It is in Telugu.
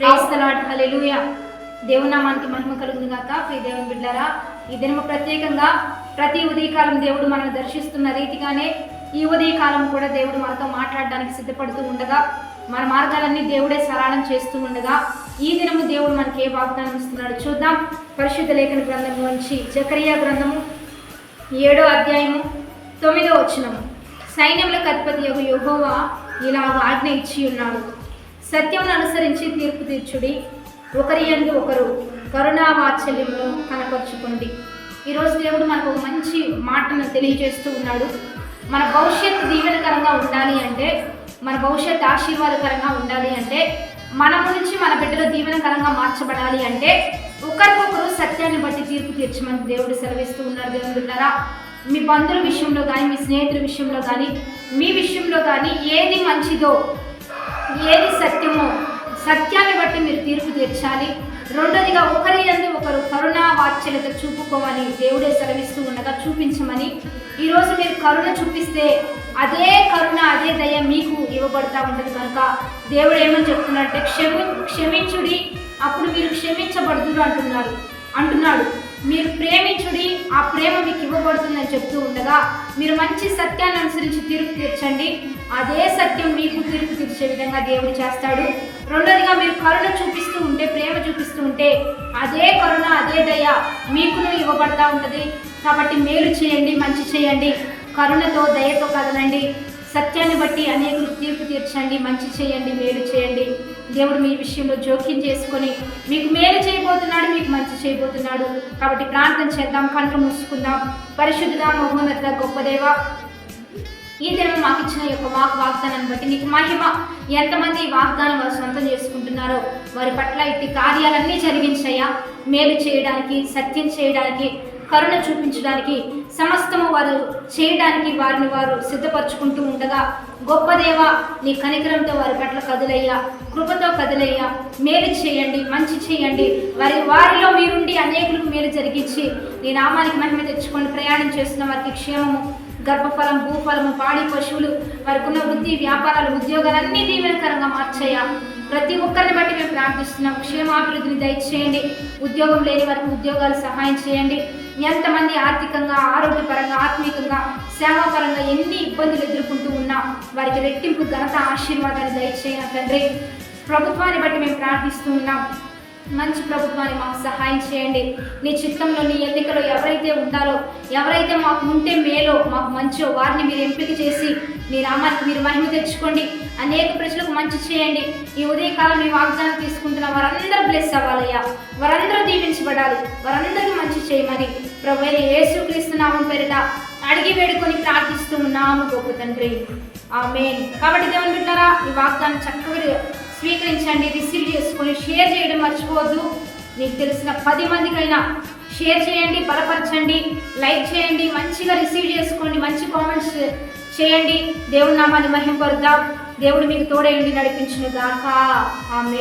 ప్రేస్తలాడ్ హల్లెలూయా దేవుని నామానికి మహిమ కలుగును గాక. ప్రియ దేవుని బిడ్డారా ఈ దినము ప్రత్యేకంగా ప్రతి ఉదయకాలం దేవుడు మనల్ని దర్శిస్తున్న రీతిగానే ఈ ఉదయకాలం కూడా దేవుడు మనతో మాట్లాడడానికి సిద్ధపడుతూ ఉండగా మన మార్గాలన్నీ దేవుడే సరళం చేస్తూ ఉండగా ఈ దినము దేవుడు మనకి ఏ వాగ్దానం ఇస్తున్నాడు చూద్దాం. పరిశుద్ధ లేఖన గ్రంథం నుంచి జకరియా గ్రంథము ఏడో అధ్యాయము తొమ్మిదో వచనము. సైన్యములకు అధిపతి యొక్క యెహోవా ఇలా ఆజ్ఞ ఇచ్చి ఉన్నాడు. సత్యమును అనుసరించి తీర్పు తీర్చుడి. ఒకరి ఎందు ఒకరు కరుణావాత్సల్యమును కనపరుచుకోండి ఈరోజు దేవుడు మనకు ఒక మంచి మాటను తెలియజేస్తూ ఉన్నాడు. మన భవిష్యత్తు దీవెనకరంగా ఉండాలి అంటే మన భవిష్యత్తు ఆశీర్వాదకరంగా ఉండాలి అంటే మన నుంచి మన బిడ్డలు దీవెనకరంగా మార్చబడాలి అంటే ఒకరికొకరు సత్యాన్ని బట్టి తీర్పు తీర్చమని దేవుడు సెలవిస్తూ ఉన్నారు. దేవుడు ఉన్నారా మీ బంధువుల విషయంలో కానీ మీ స్నేహితుల విషయంలో కానీ మీ విషయంలో కానీ ఏది మంచిదో ఏది సత్యమో సత్యాన్ని బట్టి మీరు తీర్పు తీర్చాలి. రెండోదిగా ఒకరి యందు ఒకరు కరుణా వాత్సల్యత చూపుకోమని దేవుడే సెలవిస్తూ ఉండగా చూపించమని. ఈరోజు మీరు కరుణ చూపిస్తే అదే కరుణ అదే దయ మీకు ఇవ్వబడతా ఉంటుంది కనుక దేవుడు ఏమని చెప్తున్నాడంటే క్షమి క్షమించుడి. అప్పుడు మీరు క్షమించబడుతురు అంటున్నారు. అంటున్నాడు. మీరు ప్రేమించుడి ఆ ప్రేమ మీకు ఇవ్వబడుతుందని చెప్తూ ఉండగా మీరు మంచి సత్యాన్ని అనుసరించి తీర్పు తీర్చండి. అదే సత్యం మీకు తీర్పు తీర్చే విధంగా దేవుడు చేస్తాడు. రెండోదిగా మీరు కరుణ చూపిస్తూ ఉంటే ప్రేమ చూపిస్తూ ఉంటే అదే కరుణ అదే దయ మీకును ఇవ్వబడతా ఉంటుంది. కాబట్టి మేలు చేయండి మంచి చేయండి. కరుణతో దయతో కదలండి. సత్యాన్ని బట్టి అనేకులు తీర్పు తీర్చండి మంచి చేయండి మేలు చేయండి. దేవుడు మీ విషయంలో జోక్యం చేసుకొని మీకు మేలు చేయబోతున్నాడు మీకు మంచి చేయబోతున్నాడు. కాబట్టి ప్రార్థన చేద్దాం కళ్ళు మూసుకుందాం. పరిశుద్ధుడా మహోన్నత గొప్ప దేవ ఈ దినం మాకు ఇచ్చిన యొక్క వాక్ వాగ్దానాన్ని బట్టి నీకు మహిమ. ఎంతమంది వాగ్దానం వారు సొంతం చేసుకుంటున్నారో వారి పట్ల ఇట్టి కార్యాలన్నీ జరిగించాయా మేలు చేయడానికి సత్యం చేయడానికి కరుణ చూపించడానికి సమస్తము వారు చేయడానికి వారిని వారు సిద్ధపరచుకుంటూ ఉండగా గొప్పదేవ నీ కనికరంతో వారి పట్ల కదులయ్యా కృపతో కదులయ్యా మేలు చేయండి మంచి చేయండి. వారి వారిలో మీరుండి అనేకులకు మేలు జరిగించి నీ నామానికి మహిమ తెచ్చుకొని ప్రయాణం చేస్తున్న వారికి క్షేమము గర్భఫలం భూఫలము పాడి పశువులు వారికి ఉన్న వృత్తి వ్యాపారాలు ఉద్యోగాలన్నీ దీవెనకరంగా మార్చేయా ప్రతి ఒక్కరిని బట్టి మేము ప్రార్థిస్తున్నాం. క్షేమాభివృద్ధిని దయచేయండి. ఉద్యోగం లేని వారికి ఉద్యోగాలు సహాయం చేయండి. ఎంతమంది ఆర్థికంగా ఆరోగ్యపరంగా ఆత్మీయంగా సేవాపరంగా ఎన్ని ఇబ్బందులు ఎదుర్కొంటూ ఉన్నా వారికి రెట్టింపు ఘనత ఆశీర్వాదాన్ని దయచేయండి తండ్రి. ప్రభుత్వాన్ని బట్టి మేము ప్రార్థిస్తూ ఉన్నాం. మంచి ప్రభుత్వాన్ని మాకు సహాయం చేయండి. నీ చిత్తంలో నీ ఎన్నికలో ఎవరైతే ఉంటారో ఎవరైతే మాకు ఉంటే మేలో మాకు మంచో వారిని మీరు ఎంపిక చేసి మీ నామానికి మీరు మహిమ తెచ్చుకోండి. అనేక ప్రజలకు మంచి చేయండి. ఈ ఉదయకాలం మీ వాగ్దానం తీసుకుంటున్న వారందరూ బ్లెస్ అవ్వాలయ్యా. వారందరూ దీవించబడాలి. వారందరికీ మంచి చేయమని ప్రభు అయిన నామం పేరిట అడిగి వేడుకొని ప్రార్థిస్తూ ఉన్నాము గొప్ప తండ్రి. మెయిన్ కాబట్టి దేవుని బిడ్డారా ఈ వాగ్దానం చక్కగా స్వీకరించండి రిసీవ్ చేసుకొని షేర్ చేయడం మర్చిపోవద్దు. మీకు తెలిసిన పది మందికైనా షేర్ చేయండి బలపరచండి లైక్ చేయండి మంచిగా రిసీవ్ చేసుకోండి మంచి కామెంట్స్ చేయండి. దేవుడి నామాన్ని మహింపరుద్దాం. దేవుడు మీకు తోడేయండి నడిపించిన దాకా ఆమె